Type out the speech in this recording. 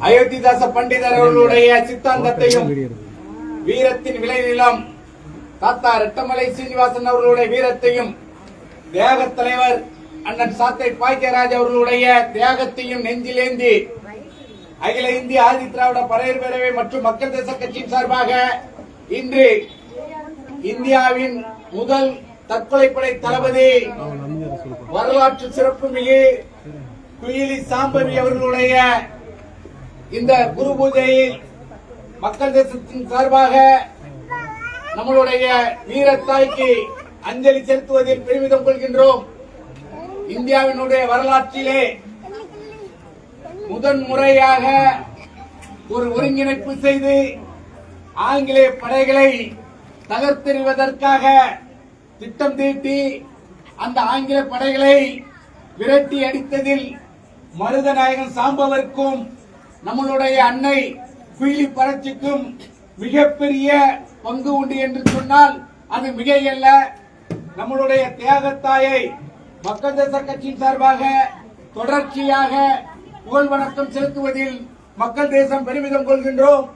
அயோத்திதாச பண்டிதர் அவர்களுடைய சித்தாந்தத்தையும் வீரத்தின் விளைநிலம் தாத்தா ரெட்டமலை சீனிவாசன் அவர்களுடைய வீரத்தையும் தியாக தலைவர் அண்ணன் சாத்தை பாக்கியராஜ் அவர்களுடைய தியாகத்தையும் நெஞ்சிலேந்தி அகில இந்திய ஆதி திராவிட பறையர் பேரவை மற்றும் மக்கள் தேச கட்சியின் சார்பாக இன்று இந்தியாவின் முதல் தற்கொலைப்படை தளபதி வரலாற்று சிறப்புமிகு குயிலி சாம்பவி அவர்களுடைய இந்த குரு பூஜையில் மக்கள் தேசத்தின் சார்பாக நம்மளுடைய வீரத்தாய்க்கு அஞ்சலி செலுத்துவதில் பெருமிதம் கொள்கின்றோம். இந்தியாவினுடைய வரலாற்றிலே முதன் முறையாக ஒரு ஒருங்கிணைப்பு செய்து ஆங்கிலேய படைகளை தகர்த்தெறிவதற்காக திட்டம் தீட்டி அந்த ஆங்கில படைகளை விரட்டி அடித்ததில் மருதநாயகன் சாம்பவருக்கும் நம்மளுடைய அன்னை குயிலி பரட்சிக்கும் மிகப்பெரிய பங்கு உண்டு என்று சொன்னால் அது மிகையல்ல. நம்மளுடைய தியாகத்தாயை மக்கள் தேச கட்சியின் சார்பாக தொடர்ச்சியாக புகழ் வணக்கம் செலுத்துவதில் மக்கள் தேசம் பெருமிதம் கொள்கின்றோம்.